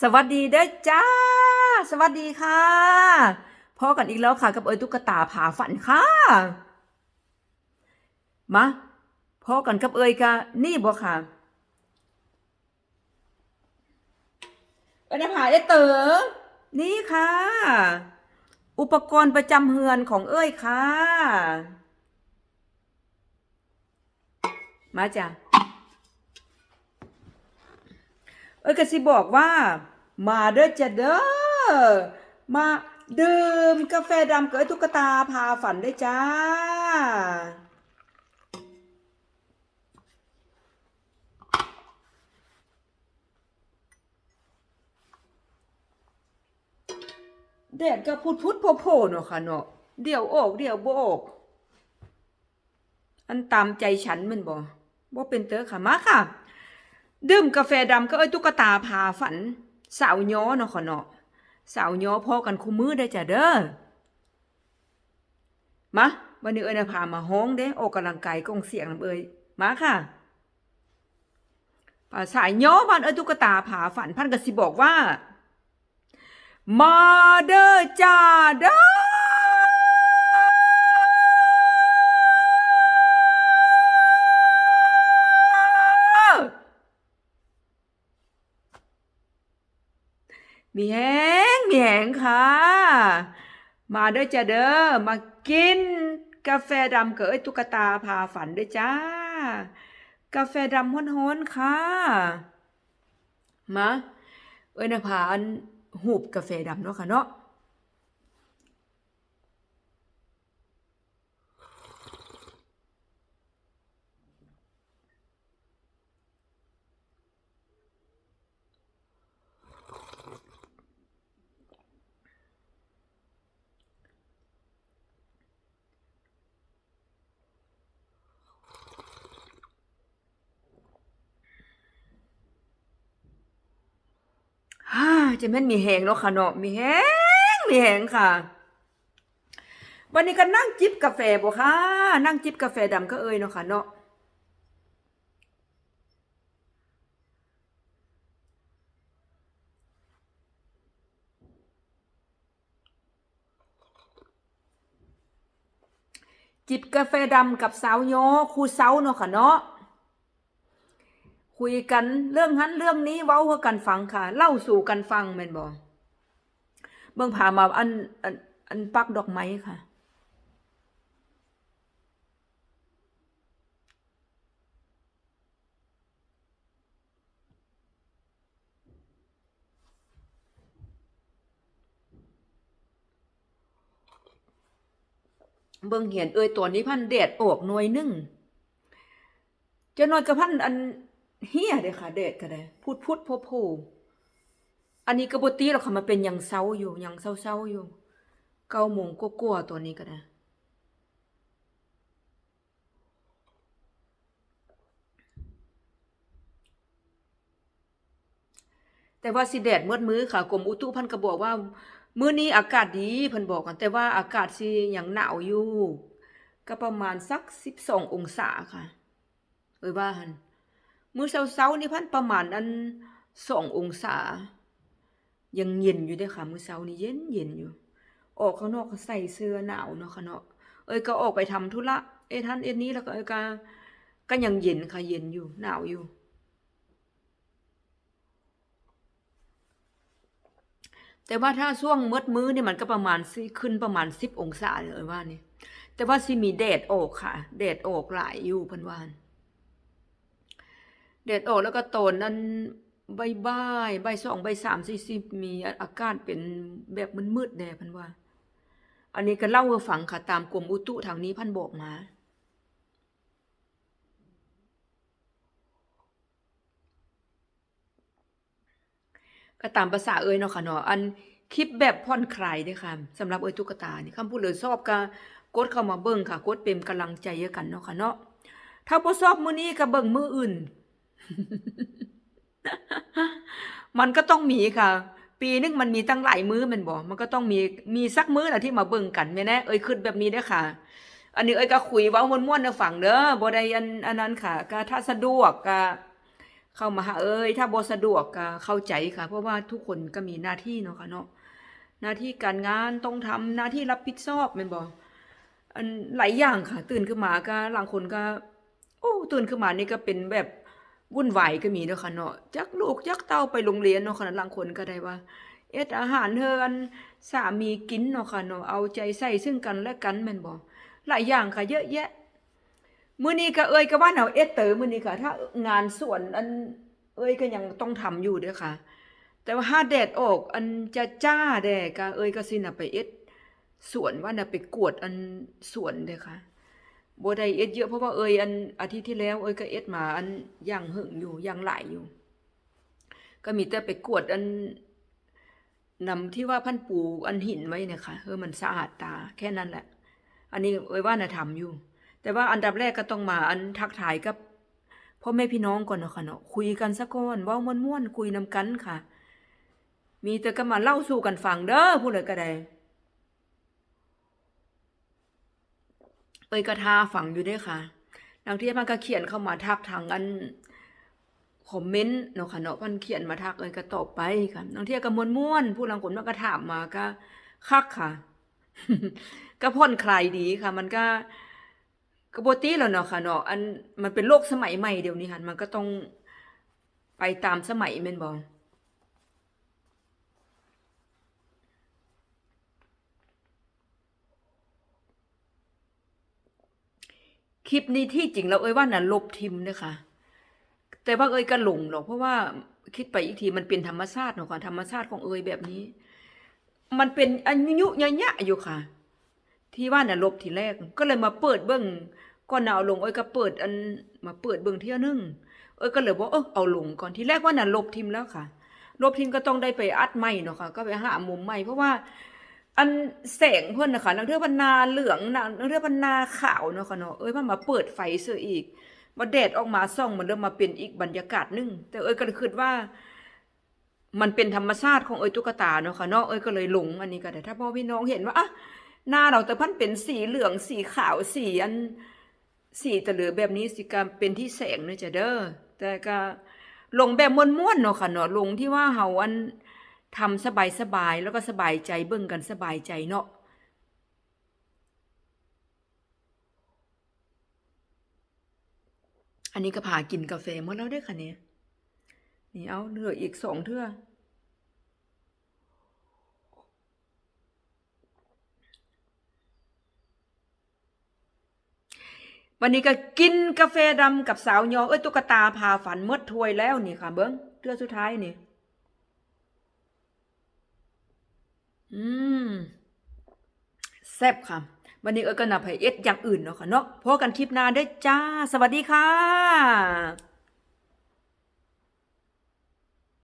สวัสดีเด้อจ้า สวัสดีค่ะพอกันอีกแล้วค่ะ กับเอ้ยตุ๊กตาผาฝันค่ะมาพอกันกับเอ้ยกะนี่บ่ค่ะเอ้ยนะผาเอ้ยเต๋อนี่ค่ะ อุปกรณ์ประจำเฮือนของเอ้ยค่ะ มาจ้ะ เอ้ยก็สิบอกว่า มาเด้อจะเด้อมาดื่มกาแฟดำเกับไอ้ตุ๊กตาพาฝันได้จ้า แดดก็พุดพุดโผโผเนาะค่ะเนาะเดี๋ยวออกเดี๋ยวโบกอันตามใจฉันมันบ่บ่เป็นเตอค่ะมาค่ะ ดื่มกาแฟดำก็เอ้ยตุ๊กตาพาฝัน สาวย้อเนาะขอเนาะสาวย้อพอกันคู่มือได้จ้ะเด้อมาวันนี้เอ้ยนะพามาห้องเด้ออกกำลังกายกองเสียงนำเอ้ยมาค่ะภาษาย้อบ้านเอ้ยตุ๊กตาผาฝันพันก็สิบอกว่า มาเด้อจ้าเด้อ มีแหงมีแหงค่ะ มาเด้อจ้าเด้อมากิน กาแฟดำกับเอ้ยตุ๊กตาพาฝันด้วยจ้า กาแฟดำฮ้อนๆค่ะมาเอ้ยนะพาอันหูบกาแฟดำเนาะค่ะเนาะ ฮ่า จะแม่นมีแหงเนาะค่ะเนาะมีแหงมีแหงค่ะ วันนี้ก็นั่งจิบกาแฟบ่ค่ะ นั่งจิบกาแฟดำก็เอ่ยเนาะค่ะเนาะจิบกาแฟดำกับสาวโยครูเซาเนาะค่ะเนาะ คุยกันเรื่องนั้นเรื่องนี้เว้าให้กันฟังค่ะ เล่าสู่กันฟังแม่นบ่เบิ่งพามาอันอันอันปักดอกไม้ค่ะเบิ่งเห็นเอ้ยตัวนี้พันแดดออกหน่วยหนึงจะนอยกับพันอัน เฮียเด้ค่ะแดดก็ได้พูดพูดโพโพอันนี้ก็บ่ตีหรอกค่ะมันเป็นหยังเซาอยู่หยังเซาๆอยู่เก้าโมงกว่าๆตัวนี้ก็ได้แต่ว่าสิแดดเมืดมื้อค่ะกรมอุตุพันก็บอกว่า มื้อนี้อากาศดีเพิ่นบอกกัน แต่ว่าอากาศสิยังหนาวอยู่ ก็ประมาณสัก12ององศาค่ะเอ้ยว่าหัน มื้อเช้าๆนี่พันประมาณอัน2ององศา ยังเย็นอยู่เด้ค่ะ มื้อเช้านี่เย็นเย็นอยู่ ออกข้างนอกก็ใส่เสื้อหนาวเนาะค่ะเนาะเอ้ยก็ออกไปทำธุระเอ้ท่านเอ็ดนี้แล้วก็เอ้ยก็ก็ยังเย็นค่ะเย็นอยู่หนาวอยู่แต่ว่าถ้าช่วงมืดมื้อเนี่ยมันก็ประมาณขึ้นประมาณ10องศาเลยว่านี่แต่ว่าสิมีแดดออกค่ะแดดออกหลายอยู่พิ่นวัน แดดออกแล้วก็ตอนนั้นใบ่ายๆบ่าย2บ่าย3 40มีอากาศเป็นแบบมืดๆแน่พิ่นว่า อันนี้ก็เล่าให้ฟังค่ะ ตามกรมอุตุทางนี้พันบอกมาก็ตามภาษาเอ่ยเนาะค่ะเนาะอันคลิปแบบผ่อนคลายด้อค่ะสำหรับเอ่ยตุ๊กตานี่คำพูดเลยชอบก็กดเข้ามาเบิ่งค่ะกดเป็นกำลังใจให้กันเนาะค่ะเนาะถ้าบ่ชอบมื้อนี้ก็เบิ่งมื้ออื่น มันก็ต้องมีค่ะ ปีนึงมันมีตั้งหลายมื้อม่นบ่มันก็ต้องมีมีสักมื้อน่ะที่มาเบิ่งกันแม่นแน่เอ่ยคิดแบบนี้เด้อค่ะ อันนี้เอ่ยก็คุยเว้าม่วนๆให้ฟังเด้อบ่ได้อันอันนั้นค่ะก็ถ้าสะดวกก็เข้ามาหาเอ้ยถ้าบ่สะดวกก็เข้าใจค่ะ เพราะว่าทุกคนก็มีหน้าที่เนาะค่ะเนาะหน้าที่การงานต้องทำหน้าที่รับผิดชอบแม่นบ่อันหลายอย่างค่ะ ตื่นขึ้นมาก็บางคนก็ โอ้ตื่นขึ้นมานี่ก็เป็นแบบ วุ่นวายก็มีเนาะค่ะเนาะจักลูกจักเต้าไปโรงเรียนเนาะค่ะบางคนก็ได้ว่า เอ็ดอาหารเฮออันสามีกินเนาะค่ะเนาะเอาใจใส่ซึ่งกันและกันแม่นบ่หลายอย่างค่ะเยอะแยะมื้อนี้ก็เอ้ยก็ว่าเอาเอ็ดเตอมื้อนี้ค่ะ ถ้างานสวนอันเอ้ยก็ยังต้องทำอยู่เด้อค่ะ แต่ว่าถ้าแดดออก อันจะจ้าแดดก็เอ้ยก็สิน่ะไปเอ็ดสวนว่าน่ะไปกวดอันสวนเด้อค่ะ บ่ได้เอ็ดเยอะเพราะว่าเอ้ยอันอาทิตย์ที่แล้วเอ้ยก็เอ็ดมาอันย่างหึงอยู่ย่างหลอยู่ ก็มีแต่ไปกวดอันนำที่ว่าพันปูอันหินไว้เนี่ยค่ะเออมันสะอาดตาแค่นั้นแหละ อันนี้เอยว่าน่ะทำอยู่ แต่ว่าอันดับแรกก็ต้องมาอันทักทายกับพ่อแม่พี่น้องก่อนเนาะค่ะเนาะคุยกันสักก่อนเว้าม่วนๆคุยนำกันค่ะ มีแต่ก็มาเล่าสู่กันฟังเด้อผู้ใดก็ได้ เอ้ยก็ท่าฟังอยู่ด้อค่ะบางทีมันก็เขียนเข้ามาทักทางอันคอมเมนต์เนาะค่ะเนาะมันเขียนมาทักเอ้ยก็ตอบไปค่ะบางทีก็ม่วนๆผู้ลางคนมันก็ถามมาก็คักค่ะ ก็ผ่อนคลายดีค่ะ มันก็ก็บ่ติแล้วเนาะค่ะเนาะอันมันเป็นโลกสมัยใหม่เดี๋ยวนี้ค่ะมันก็ต้องไปตามสมัยแม่นบ่ ลิปนี้ที่จริงแล้วเอ้ยว่าน่ะลบทิมเด้อค่ะ แต่ว่าเอ้ยก็หลงหรอกเพราะว่าคิดไปอีกทีมันเป็นธรรมชาติเนาะค่ะธรรมชาติของเอ้ยแบบนี้ มันเป็นอันยุยะยะอยู่ค่ะ ที่ว่าน่ะลบทีแรก ก็เลยมาเปิดเบิ่งก่อนน่ะเอาลงเอ้ยก็เปิดอันมาเปิดเบิ่งเที่ยนึงเอ้ยก็เลยบอกเออเอาลงก่อนทีแรกว่าน่ะลบทิมแล้วค่ะ ลบทิมก็ต้องได้ไปอัดใหม่เนาะค่ะ ก็ไปหามุมใหม่เพราะว่า อันแสงเพิ่นนะคะนังเทื่อพันนาเหลืองนะนังเทื่อพันนาขาวเนาะค่ะเนาะเอ้ยมันมาเปิดไฟเสียอีกมาแดดออกมาส่องมันเริ่มมาเป็นอีกบรรยากาศหนึงแต่เอ้ยก็คิดว่า มันเป็นธรรมชาติของเอ้ยตุ๊กตาเนาะค่ะเนาะเอ้ยก็เลยหลงอันนี้ก็ได้ถ้าพ่อพี่น้องเห็นว่าอะหน้าเราแต่พันเป็นสีเหลืองสีขาวสีอันสีตะเหลือแบบนี้สิกรรเป็นที่แสงเนอะจ้ะเด้อแต่ก็ลงแบบม่วนๆเนาะค่ะเนาะลงที่ว่าเฮาอัน ทำสบายๆแล้วก็สบายใจเบิ่งกันสบายใจเนาะอันนี้ก็พากินกาแฟหมดแล้วด้อค่ะเนี่ยนี่เอาเหลืออีกสองเทื่อวันนี้ก็กินกาแฟดำกับสาวยอเอ้ยตุ๊กตาพาฝันหมดถ้วยแล้วนี่ค่ะเบิ้งเทื่อสุดท้ายนี่ อืมแซ่บค่ะ วันนี้เอ้ยก็นับให้เอ็ดอย่างอื่นเนาะค่ะเนาะพบกันคลิปหน้าได้จ้า สวัสดีค่ะ